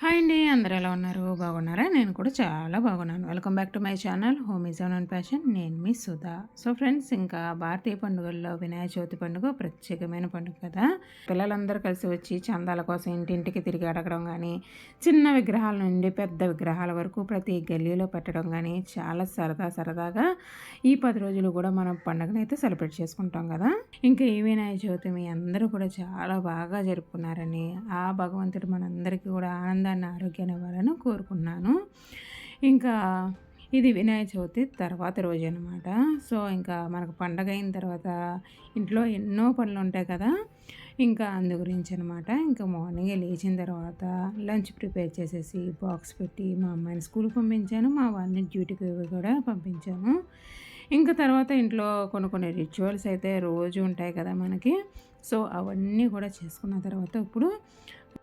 Hi అండి అందరూ ఎలా ఉన్నారు? బాగున్నారా? నేను కూడా చాలా బాగున్నాను. Welcome back to my channel home is and passion నేను మీ సుధా. సో ఫ్రెండ్స్ ఇంకా భారతీయ పండుగల్లో వినాయక చవితి పండుగ ప్రత్యేకమైన పండుగ కదా. పిల్లలందరూ కలిసి వచ్చి చందాల కోసం ఇంటింటికి తిరిగి అడగడం కానీ చిన్న విగ్రహాల నుండి పెద్ద విగ్రహాల వరకు ప్రతి గల్లీలో పెట్టడం కానీ చాలా సరదా సరదాగా ఈ పది రోజులు కూడా మనం పండుగను అయితే సెలబ్రేట్ చేసుకుంటాం కదా. ఇంకా ఈ వినాయక చవితి మీ అందరూ కూడా చాలా బాగా జరుపుకున్నారని ఆ భగవంతుడు మనందరికీ కూడా ఆనంద ఆనందాన్ని ఆరోగ్యాన్ని ఇవ్వాలని కోరుకున్నాను. ఇంకా ఇది వినాయక చవితి తర్వాత రోజు అనమాట సో ఇంకా మనకు పండగ అయిన తర్వాత ఇంట్లో ఎన్నో పనులు ఉంటాయి కదా. ఇంకా అందు గురించి అనమాట ఇంకా మార్నింగ్ లేచిన తర్వాత లంచ్ ప్రిపేర్ చేసేసి బాక్స్ పెట్టి మా అమ్మాయిని స్కూల్కి పంపించాను. మా వారిని డ్యూటీకి కూడా పంపించాను. ఇంకా తర్వాత ఇంట్లో కొన్ని కొన్ని రిచువల్స్ అయితే రోజు ఉంటాయి కదా మనకి. సో అవన్నీ కూడా చేసుకున్న తర్వాత ఇప్పుడు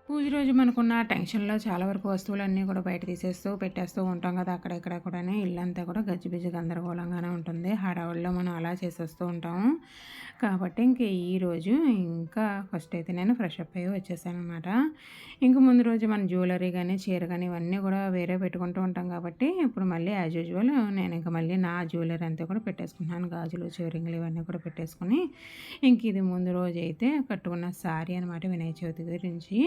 పూజ రోజు మనకున్న టెన్షన్లో చాలా వరకు వస్తువులన్నీ కూడా బయట తీసేస్తూ పెట్టేస్తూ ఉంటాం కదా అక్కడ ఇక్కడ కూడా ఇల్లంతా కూడా గజ్జిబిజ్జి గందరగోళంగానే ఉంటుంది. హడావుల్లో మనం అలా చేసేస్తూ ఉంటాము. కాబట్టి ఇంక ఈరోజు ఇంకా ఫస్ట్ అయితే నేను ఫ్రెష్ అప్ అయ్యి వచ్చేసాను అనమాట ఇంక ముందు రోజు మన జ్యువెలరీ కానీ చీర కానీ ఇవన్నీ కూడా వేరే పెట్టుకుంటూ ఉంటాం కాబట్టి ఇప్పుడు మళ్ళీ యాజ్ యూజువల్ నేను ఇంకా మళ్ళీ నా జ్యువెలరీ అంతా కూడా పెట్టేసుకున్నాను గాజులు చీరింగ్లు ఇవన్నీ కూడా పెట్టేసుకుని ఇంక ఇది ముందు రోజు అయితే కట్టుకున్న శారీ అనమాట వినాయక చవితి గురించి.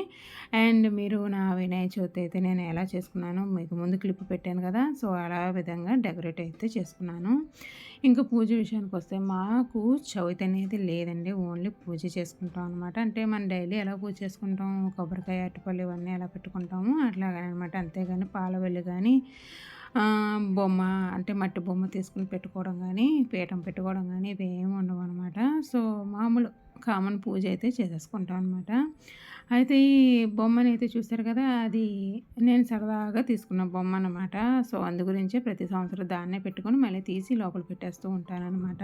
అండ్ మీరు నా వినాయక చవితి అయితే నేను ఎలా చేసుకున్నాను మీకు ముందు క్లిప్ పెట్టాను కదా సో అలా విధంగా డెకరేట్ అయితే చేసుకున్నాను. ఇంకా పూజ విషయానికి వస్తే మాకు చవితి అనేది లేదండి ఓన్లీ పూజ చేసుకుంటాం అనమాట అంటే మనం డైలీ ఎలా పూజ చేసుకుంటాం కొబ్బరికాయ అరటిపళ్ళు ఇవన్నీ ఎలా పెట్టుకుంటాము అట్లాగనమాట అనమాట అంతేగాని పాలవెల్లి కానీ బొమ్మ అంటే మట్టి బొమ్మ తీసుకుని పెట్టుకోవడం కానీ పీఠం పెట్టుకోవడం కానీ ఇవి ఏమి ఉండవు అనమాట సో మామూలు కామన్ పూజ అయితే చేసేసుకుంటాం అనమాట అయితే ఈ బొమ్మని అయితే చూస్తారు కదా అది నేను సరదాగా తీసుకున్న బొమ్మ అనమాట సో అందు గురించే ప్రతి సంవత్సరం దాన్నే పెట్టుకొని మళ్ళీ తీసి లోపల పెట్టేస్తూ ఉంటానన్నమాట.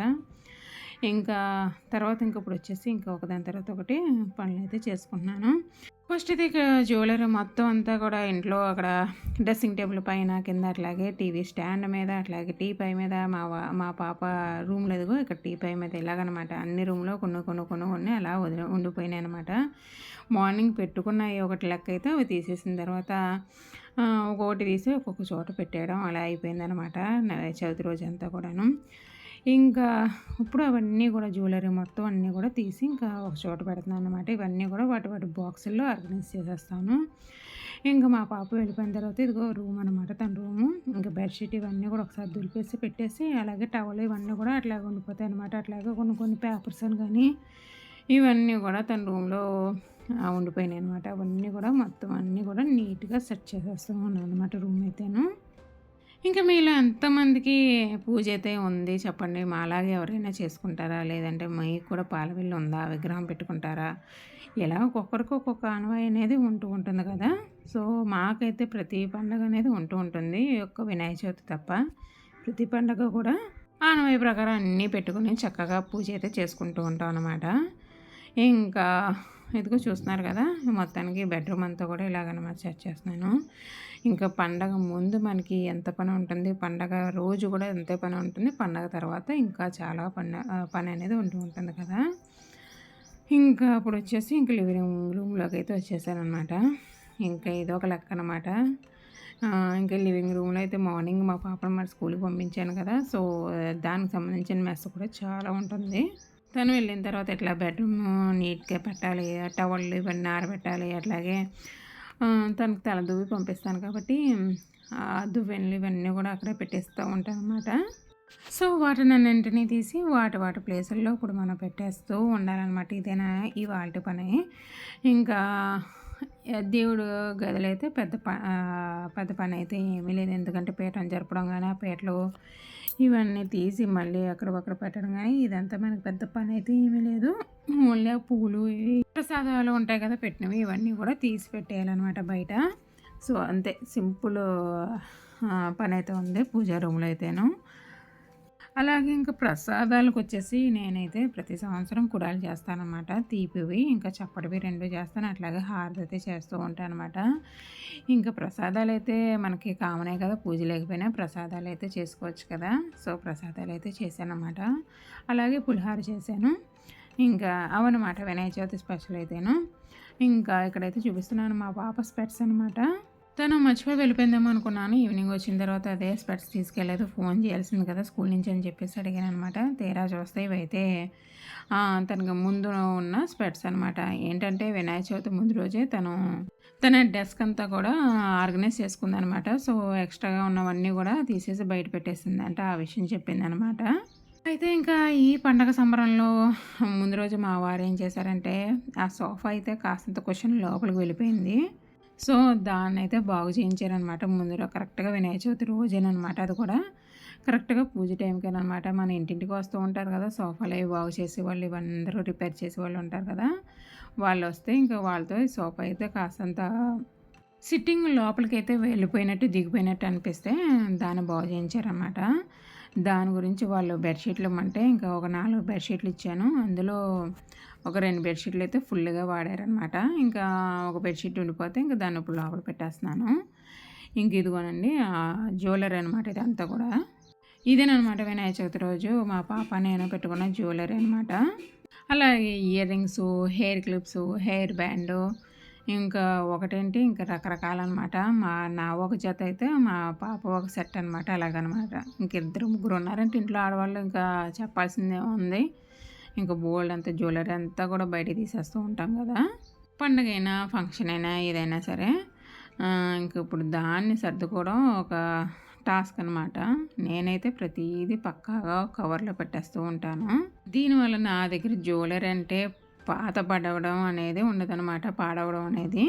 ఇంకా తర్వాత ఇంక ఇప్పుడు వచ్చేసి ఇంకా ఒకదాని తర్వాత ఒకటి పనులు అయితే చేసుకుంటున్నాను. ఫస్ట్ అయితే ఇక జ్యువెలరీ మొత్తం అంతా కూడా ఇంట్లో అక్కడ డ్రెస్సింగ్ టేబుల్ పైన కింద అట్లాగే టీవీ స్టాండ్ మీద అట్లాగే టీ పై మీద మా మా పాప రూమ్లో ఎదుగు ఇక్కడ టీ పై మీద ఇలాగనమాట. అన్ని రూమ్లో కొన్ని కొన్ని కొన్ని కొన్ని అలా వదిలి ఉండిపోయినాయి అనమాట మార్నింగ్ పెట్టుకున్న ఒకటి లెక్క అయితే అవి తీసేసిన తర్వాత ఒక్కొక్కటి తీసి ఒక్కొక్క చోట పెట్టేయడం అలా అయిపోయిందనమాట చవితి రోజంతా కూడాను. ఇంకా ఇప్పుడు అవన్నీ కూడా జ్యువెలరీ మొత్తం అన్నీ కూడా తీసి ఇంకా ఒక చోట పెడుతున్నాను అనమాట ఇవన్నీ కూడా వాటి వాటి బాక్సుల్లో ఆర్గనైజ్ చేసేస్తాను. ఇంకా మా పాప వెళ్ళిపోయిన తర్వాత ఇదిగో రూమ్ అనమాట తన రూము. ఇంకా బెడ్షీట్ ఇవన్నీ కూడా ఒకసారి దులిపేసి పెట్టేసి అలాగే టవల్ ఇవన్నీ కూడా అట్లాగే ఉండిపోతాయి అనమాట అట్లాగే కొన్ని కొన్ని పేపర్స్ అని కానీ ఇవన్నీ కూడా తన రూమ్లో ఉండిపోయినాయి అనమాట అవన్నీ కూడా మొత్తం అన్నీ కూడా నీట్గా సెట్ చేసేస్తూ ఉన్నాను అనమాట రూమ్ అయితేను. ఇంకా మీలో ఎంతమందికి పూజ అయితే ఉంది చెప్పండి? మాలాగే ఎవరైనా చేసుకుంటారా? లేదంటే మీకు కూడా పాలవిల్లు ఉందా? విగ్రహం పెట్టుకుంటారా? ఇలా ఒక్కొక్కరికి ఒక్కొక్క అనువాయి అనేది ఉంటూ ఉంటుంది కదా. సో మాకైతే ప్రతి పండుగ అనేది ఉంటూ ఉంటుంది. ఒక్క వినాయక చవితి తప్ప ప్రతి పండుగ కూడా ఆనవాయి ప్రకారం అన్నీ పెట్టుకుని చక్కగా పూజ అయితే చేసుకుంటూ ఉంటాం అనమాట ఇంకా ఇదిగో చూస్తున్నారు కదా మొత్తానికి బెడ్రూమ్ అంతా కూడా ఇలాగనమాట సెట్ చేస్తున్నాను. ఇంకా పండగ ముందు మనకి ఎంత పని ఉంటుంది పండగ రోజు కూడా ఎంతే పని ఉంటుంది పండగ తర్వాత ఇంకా చాలా పని పని అనేది ఉంటూ ఉంటుంది కదా. ఇంకా అప్పుడు వచ్చేసి ఇంకా లివింగ్ రూమ్లోకి అయితే వచ్చేసానమాట ఇంకా ఇదో ఒక లెక్క అనమాట. ఇంకా లివింగ్ రూమ్లో అయితే మార్నింగ్ మా పాపను మరి స్కూల్కి పంపించాను కదా సో దానికి సంబంధించిన మెస్ కూడా చాలా ఉంటుంది. తను వెళ్ళిన తర్వాత ఇట్లా బెడ్రూమ్ నీట్గా పెట్టాలి టవళ్ళు ఇవన్నీ ఆరబెట్టాలి అట్లాగే తనకు తల దువ్వి పంపిస్తాను కాబట్టి దువ్వెనలు ఇవన్నీ కూడా అక్కడే పెట్టేస్తూ ఉంటాను అనమాట సో వాటిని అన్నింటినీ తీసి వాటి వాటి ప్లేసుల్లో ఇప్పుడు మనం పెట్టేస్తూ ఉండాలన్నమాట. ఇదేనా ఈ వాటి పని? ఇంకా దేవుడు గదిలైతే పెద్ద ప పెద్ద పని అయితే ఏమీ లేదు. ఎందుకంటే పీఠం జరపడం కానీ ఆ పీటలు ఇవన్నీ తీసి మళ్ళీ అక్కడ పెట్టడం కానీ ఇదంతా మనకి పెద్ద పని అయితే ఏమీ లేదు. ఓన్లీ పూలు ప్రసాదాలు ఉంటాయి కదా పెట్టినవి ఇవన్నీ కూడా తీసి పెట్టేయాలన్నమాట బయట. సో అంతే. సింపుల్ పని అయితే ఉంది పూజా రూమ్లో అయితేను. అలాగే ఇంకా ప్రసాదాలకు వచ్చేసి నేనైతే ప్రతి సంవత్సరం కుడాలు చేస్తానమాట తీపివి ఇంకా చప్పటివి రెండు చేస్తాను. అట్లాగే హారతి అయితే చేస్తూ ఉంటాను అనమాట ఇంకా ప్రసాదాలు అయితే మనకి కామనే కదా పూజ లేకపోయినా ప్రసాదాలు అయితే చేసుకోవచ్చు కదా. సో ప్రసాదాలు అయితే చేశానమాట అలాగే పులిహార చేశాను. ఇంకా అవన్నమాట వినాయక చవితి స్పెషల్ అయితేను. ఇంకా ఇక్కడైతే చూపిస్తున్నాను మా పాప స్పెట్స్ అనమాట తను మర్చిపోయి వెళ్ళిపోయిందేమో అనుకున్నాను. ఈవినింగ్ వచ్చిన తర్వాత అదే స్పెట్స్ తీసుకెళ్ళలేదు ఫోన్ చేయాల్సింది కదా స్కూల్ నుంచి అని చెప్పేసి అడిగాను అనమాట తీరా చూస్తే ఇవైతే తనకు ముందు ఉన్న స్పెట్స్ అనమాట ఏంటంటే వినాయక చవితి ముందు రోజే తను తన డెస్క్ అంతా కూడా ఆర్గనైజ్ చేసుకుందనమాట సో ఎక్స్ట్రాగా ఉన్నవన్నీ కూడా తీసేసి బయట పెట్టేసింది అంటే ఆ విషయం చెప్పింది అనమాట అయితే ఇంకా ఈ పండగ సంబరంలో ముందు రోజు మా వారు ఏం చేశారంటే ఆ సోఫా అయితే కాస్తంత క్వశ్చన్ లోపలికి వెళ్ళిపోయింది. సో దాన్ని అయితే బాగు చేయించారనమాట. ముందులో కరెక్ట్గా వినాయక చవితి రోజేనమాట అది కూడా. కరెక్ట్గా పూజ టైంకేనమాట మన ఇంటింటికి వస్తూ ఉంటారు కదా సోఫాలు అవి బాగు చేసేవాళ్ళు ఇవందరూ రిపేర్ చేసేవాళ్ళు ఉంటారు కదా. వాళ్ళు వస్తే ఇంకా వాళ్ళతో ఈ సోఫా అయితే కాస్తంత సిట్టింగ్ లోపలికైతే వెళ్ళిపోయినట్టు దిగిపోయినట్టు అనిపిస్తే దాన్ని బాగు చేయించారనమాట. దాని గురించి వాళ్ళు బెడ్షీట్లు ఇమ్మంటే ఇంకా ఒక నాలుగు బెడ్షీట్లు ఇచ్చాను. అందులో ఒక రెండు బెడ్షీట్లు అయితే ఫుల్గా వాడారనమాట ఇంకా ఒక బెడ్షీట్ ఉండిపోతే ఇంకా దాన్ని ఇప్పుడు లోపల పెట్టేస్తున్నాను. ఇంక ఇదిగోనండి జ్యువెలరీ అనమాట ఇదంతా కూడా. ఇదేనమాట వినాయక చవితి రోజు. మా పాప నేను పెట్టుకున్న జ్యువెలరీ అనమాట అలాగే earrings hair clips hair band ఇంకా ఒకటేంటి ఇంకా రకరకాలన్నమాట. మా నా ఒక జత అయితే మా పాప ఒక సెట్ అనమాట అలాగనమాట. ఇంక ఇద్దరు ముగ్గురు ఉన్నారంటే ఇంట్లో ఆడవాళ్ళు ఇంకా చెప్పాల్సిందే ఉంది. ఇంకా బోల్డ్ అంతా జ్యువెలరీ అంతా కూడా బయట తీసేస్తూ ఉంటాం కదా. పండుగ అయినా ఫంక్షన్ అయినా ఏదైనా సరే ఇంక ఇప్పుడు దాన్ని సర్దుకోవడం ఒక టాస్క్ అనమాట నేనైతే ప్రతిదీ పక్కాగా కవర్లో పెట్టేస్తూ ఉంటాను. దీనివల్ల నా దగ్గర జ్యువెలరీ అంటే పాత పడవడం అనేది ఉండదనమాట పాడవడం అనేది.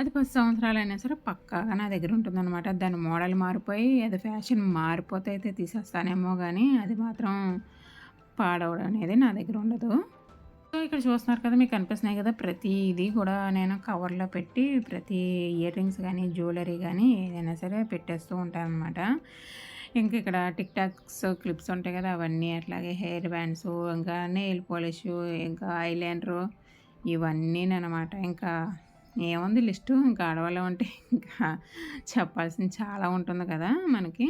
అది పది సంవత్సరాలు అయినా సరే పక్కాగా నా దగ్గర ఉంటుందన్నమాట. దాని మోడల్ మారిపోయి అది ఫ్యాషన్ మారిపోతే అయితే తీసేస్తానేమో కానీ అది మాత్రం పాడవడం అనేది నా దగ్గర ఉండదు. సో ఇక్కడ చూస్తున్నారు కదా మీకు కనిపిస్తున్నాయి కదా ప్రతిదీ కూడా నేను కవర్లో పెట్టి ప్రతి ఇయర్ రింగ్స్ కానీ జ్యువెలరీ కానీ ఏదైనా సరే పెట్టేస్తూ ఉంటాను అనమాట ఇంకా ఇక్కడ టిక్ టాక్స్ క్లిప్స్ ఉంటాయి కదా అవన్నీ అట్లాగే హెయిర్ బ్యాండ్స్ ఇంకా నెయిల్ పాలిష్ ఇంకా ఐలైనరు ఇవన్నీ అనమాట ఇంకా ఏముంది లిస్టు? ఇంకా ఆడవాళ్ళు ఉంటే ఇంకా చెప్పాల్సింది చాలా ఉంటుంది కదా మనకి.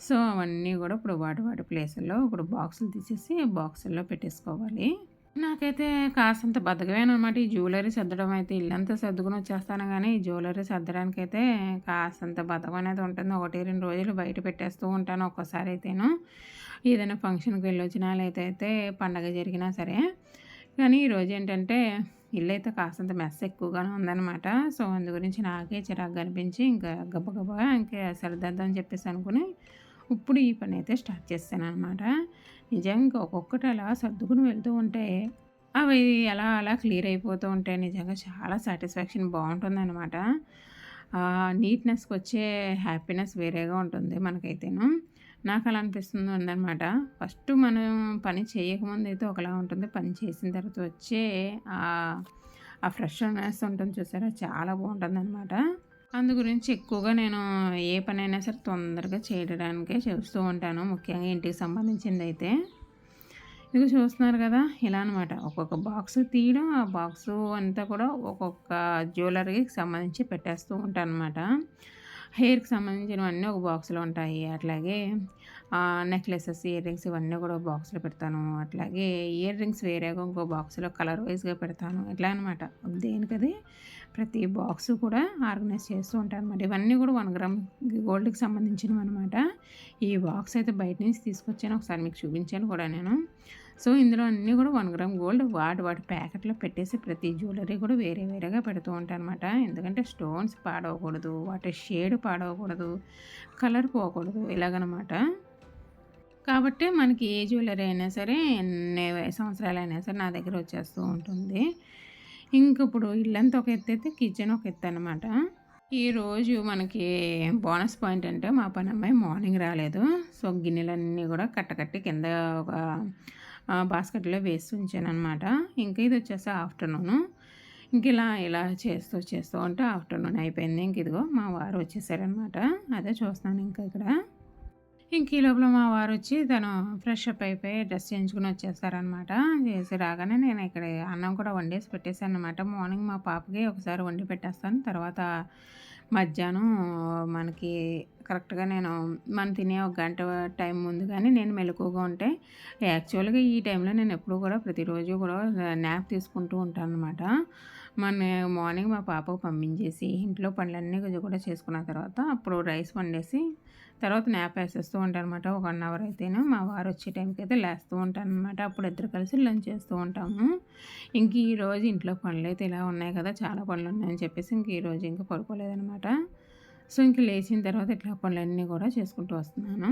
సో అవన్నీ కూడా ఇప్పుడు వాటి వాటి ప్లేసుల్లో ఇప్పుడు బాక్సులు తీసేసి బాక్సుల్లో పెట్టేసుకోవాలి. నాకైతే కాసంత బతకమేనమాట ఈ జ్యువెలరీ సర్దడం అయితే ఇల్లంతా సర్దుకుని వచ్చేస్తాను కానీ ఈ జ్యువెలరీ సర్దడానికి అయితే కాసంత బతకం అనేది ఉంటుంది. ఒకటి రెండు రోజులు బయట పెట్టేస్తూ ఉంటాను ఒక్కసారి అయితేను. ఏదైనా ఫంక్షన్కి వెళ్ళొచ్చినా లేదైతే పండగ జరిగినా సరే. కానీ ఈరోజు ఏంటంటే ఇల్లు అయితే కాసంత మెస్ ఎక్కువగానే ఉందన్నమాట. సో అందు గురించి నాకే చిరాకు కనిపించి ఇంకా గబగబా ఇంకా సరిదద్దామని చెప్పేసి అనుకుని ఇప్పుడు ఈ పని అయితే స్టార్ట్ చేస్తాను అనమాట నిజంగా ఒక్కొక్కటి అలా సర్దుకుని వెళ్తూ ఉంటే అవి అలా అలా క్లియర్ అయిపోతూ ఉంటాయి నిజంగా చాలా సాటిస్ఫాక్షన్ బాగుంటుందన్నమాట. నీట్నెస్కి వచ్చే హ్యాపీనెస్ వేరేగా ఉంటుంది మనకైతేను. నాకు అలా అనిపిస్తుంది ఉందన్నమాట ఫస్ట్ మనం పని చేయకముందు అయితే ఒకలా ఉంటుంది. పని చేసిన తర్వాత వచ్చే ఆ ఫ్రెష్నెస్ ఉంటుంది చూసారా? చాలా బాగుంటుంది అనమాట అందు గురించి ఎక్కువగా నేను ఏ పనైనా సరే తొందరగా చేయడానికే చేస్తూ ఉంటాను. ముఖ్యంగా ఇంటికి సంబంధించింది అయితే ఇది చూస్తున్నారు కదా ఇలా అనమాట ఒక్కొక్క బాక్స్ తీయడం ఆ బాక్స్ అంతా కూడా ఒక్కొక్క జ్యువెలరీకి సంబంధించి పెట్టేస్తూ ఉంటాను అనమాట హెయిర్కి సంబంధించినవన్నీ ఒక బాక్స్లో ఉంటాయి. అట్లాగే నెక్లెసెస్ ఇయర్ రింగ్స్ ఇవన్నీ కూడా ఒక బాక్స్లో పెడతాను. అట్లాగే ఇయర్ రింగ్స్ వేరేగా ఇంకో బాక్స్లో కలర్ వైజ్గా పెడతాను. ఇట్లా అనమాట దేనికది? ప్రతి బాక్స్ కూడా ఆర్గనైజ్ చేస్తూ ఉంటాను అనమాట ఇవన్నీ కూడా వన్ గ్రామ్ గోల్డ్కి సంబంధించినవి అనమాట ఈ బాక్స్ అయితే బయట నుంచి తీసుకొచ్చాను. ఒకసారి మీకు చూపించాను కూడా నేను. సో ఇందులో అన్నీ కూడా వన్ గ్రామ్ గోల్డ్ వాటి వాటి ప్యాకెట్లో పెట్టేసి ప్రతి జ్యువెలరీ కూడా వేరే వేరేగా పెడుతూ ఉంటాను అనమాట ఎందుకంటే స్టోన్స్ పాడవకూడదు వాటి షేడ్ పాడవకూడదు కలర్ పోకూడదు ఇలాగనమాట. కాబట్టి మనకి ఏ జ్యువెలరీ అయినా సరే ఎన్ని సంవత్సరాలు అయినా సరే నా దగ్గర వచ్చేస్తూ ఉంటుంది. ఇంక ఇప్పుడు ఇల్లంతా ఒక ఎత్తు అయితే కిచెన్ ఒక ఎత్తు అనమాట ఈరోజు మనకి బోనస్ పాయింట్ అంటే మా పని అమ్మాయి మార్నింగ్ రాలేదు. సో గిన్నెలన్నీ కూడా కట్టకట్టి కింద ఒక బాస్కెట్లో వేసి ఉంచాను అనమాట ఇంకా ఇది వచ్చేసి ఆఫ్టర్నూను. ఇంక ఇలా ఇలా చేస్తూ చేస్తూ ఉంటే ఆఫ్టర్నూన్ అయిపోయింది. ఇంక ఇదిగో మా వారు వచ్చేసారనమాట అదే చూస్తున్నాను ఇంకా ఇక్కడ. ఇంక ఈ లోపల మా వారు వచ్చి తను ఫ్రెష్ అప్ అయిపోయి డ్రెస్ చేయించుకుని వచ్చేస్తారనమాట చేసి రాగానే నేను ఇక్కడ అన్నం కూడా వండేసి పెట్టేశాను అనమాట మార్నింగ్ మా పాపకి ఒకసారి వండి పెట్టేస్తాను. తర్వాత మధ్యాహ్నం మనకి కరెక్ట్గా నేను మనం తినే ఒక గంట టైం ముందు కానీ నేను మెలకువగా ఉంటే యాక్చువల్గా ఈ టైంలో నేను ఎప్పుడు కూడా ప్రతిరోజు కూడా న్యాప్ తీసుకుంటూ ఉంటాను అనమాట మన మార్నింగ్ మా పాపకు పంపించేసి ఇంట్లో పనులన్నీ కూడా చేసుకున్న తర్వాత అప్పుడు రైస్ వండేసి తర్వాత నాప్ వేసేస్తూ ఉంటాను అనమాట ఒక వన్ అవర్ అయితేనే మా వారు వచ్చే టైంకి అయితే లేస్తూ ఉంటాను అనమాట అప్పుడు ఇద్దరు కలిసి లంచ్ చేస్తూ ఉంటాము. ఇంక ఈరోజు ఇంట్లో పనులు అయితే ఇలా ఉన్నాయి కదా చాలా పనులు ఉన్నాయని చెప్పేసి ఇంక ఈరోజు ఇంకా పడుకోలేదనమాట సో ఇంక లేచిన తర్వాత ఇట్లా పనులన్నీ కూడా చేసుకుంటూ వస్తున్నాను.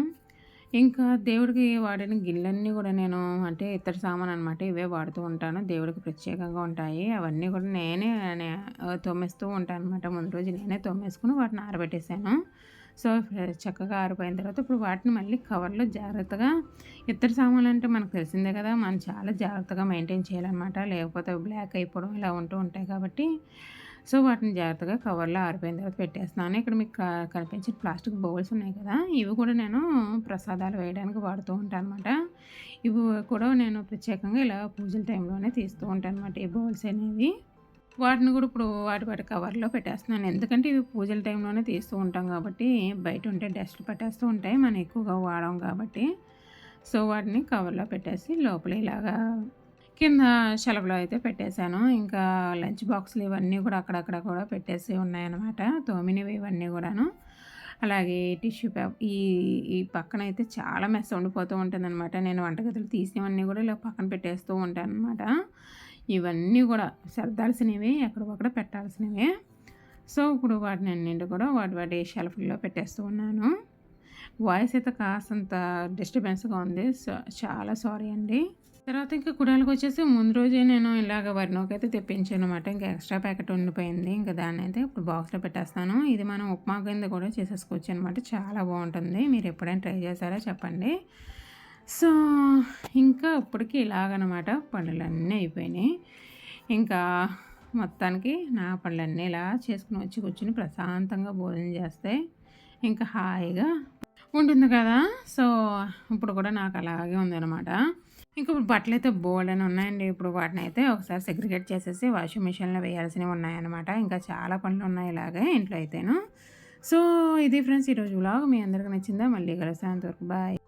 ఇంకా దేవుడికి వాడిన గిన్నెలన్నీ కూడా నేను అంటే ఇతర సామాన్ అనమాట ఇవే వాడుతూ ఉంటాను. దేవుడికి ప్రత్యేకంగా ఉంటాయి. అవన్నీ కూడా నేనే తోమేస్తూ ఉంటాను అనమాట ముందు రోజు నేనే తోమేసుకుని వాటిని ఆరబెట్టేశాను సో చక్కగా ఆరిపోయిన తర్వాత ఇప్పుడు వాటిని మళ్ళీ కవర్లో జాగ్రత్తగా ఇతర సామాన్లు అంటే మనకు తెలిసిందే కదా మనం చాలా జాగ్రత్తగా మెయింటైన్ చేయాలన్నమాట. లేకపోతే బ్లాక్ అయిపోవడం ఇలా ఉంటూ ఉంటాయి కాబట్టి. సో వాటిని జాగ్రత్తగా కవర్లో ఆరిపోయిన తర్వాత పెట్టేస్తున్నాను. ఇక్కడ మీకు కనిపించే ప్లాస్టిక్ బౌల్స్ ఉన్నాయి కదా ఇవి కూడా నేను ప్రసాదాలు వేయడానికి వాడుతూ ఉంటాను అనమాట ఇవి కూడా నేను ప్రత్యేకంగా ఇలా పూజల టైంలోనే తీస్తూ ఉంటాను అనమాట ఈ బౌల్స్ అనేవి. వాటిని కూడా ఇప్పుడు వాటి వాటి కవర్లో పెట్టేస్తున్నాను. ఎందుకంటే ఇవి పూజల టైంలోనే తీస్తూ ఉంటాం కాబట్టి బయట ఉంటే డస్ట్ పట్టేస్తూ ఉంటాయి. మనం ఎక్కువగా వాడాం కాబట్టి. సో వాటిని కవర్లో పెట్టేసి లోపల ఇలాగా కింద షెలఫ్లో అయితే పెట్టేశాను. ఇంకా లంచ్ బాక్స్లు ఇవన్నీ కూడా అక్కడక్కడ కూడా పెట్టేసి ఉన్నాయన్నమాట. తోమినవి ఇవన్నీ కూడాను. అలాగే టిష్యూ పేపర్ ఈ ఈ పక్కన అయితే చాలా మెస్ ఉండిపోతూ ఉంటుందన్నమాట. నేను వంటగదులు తీసినవన్నీ కూడా ఇలా పక్కన పెట్టేస్తూ ఉంటాను అనమాట ఇవన్నీ కూడా సర్దాల్సినవి ఎక్కడొక్కడ పెట్టాల్సినవి. సో ఇప్పుడు వాటిని అన్నింటి కూడా వాటి వాటి షెల్ఫ్లో పెట్టేస్తూ ఉన్నాను. వాయిస్ అయితే కాస్తంత డిస్టర్బెన్స్గా ఉంది. సో చాలా సారీ అండి. తర్వాత ఇంకా కుడాలకు వచ్చేసి ముందు రోజే నేను ఇలాగ వరినోకి అయితే తెప్పించాను అనమాట ఇంకా ఎక్స్ట్రా ప్యాకెట్ ఉండిపోయింది. ఇంకా దాన్ని అయితే ఇప్పుడు బాక్స్లో పెట్టేస్తాను. ఇది మనం ఉప్మా కింద కూడా చేసేసుకోవచ్చు అనమాట చాలా బాగుంటుంది. మీరు ఎప్పుడైనా ట్రై చేశారా చెప్పండి. సో ఇంకా ఇప్పటికి ఇలాగనమాట పనులన్నీ అయిపోయినాయి. ఇంకా మొత్తానికి నా పనులన్నీ ఇలా చేసుకుని వచ్చి కూర్చుని ప్రశాంతంగా భోజనం చేస్తే ఇంకా హాయిగా ఉంటుంది కదా. సో ఇప్పుడు కూడా నాకు అలాగే ఉందన్నమాట. ఇంకా ఇప్పుడు బట్టలు అయితే బోల్డ్ ఉన్నాయండి. ఇప్పుడు వాటిని అయితే ఒకసారి సెగ్రిగేట్ చేసేసి వాషింగ్ మిషన్లో వేయాల్సినవి ఉన్నాయన్నమాట. ఇంకా చాలా పనులు ఉన్నాయి ఇలాగే ఇంట్లో అయితేను. సో ఇది ఫ్రెండ్స్ ఈరోజు వ్లాగ్. మీ అందరికీ నచ్చిందా? మళ్ళీ కలుస్తాను అంతవరకు. బాయ్.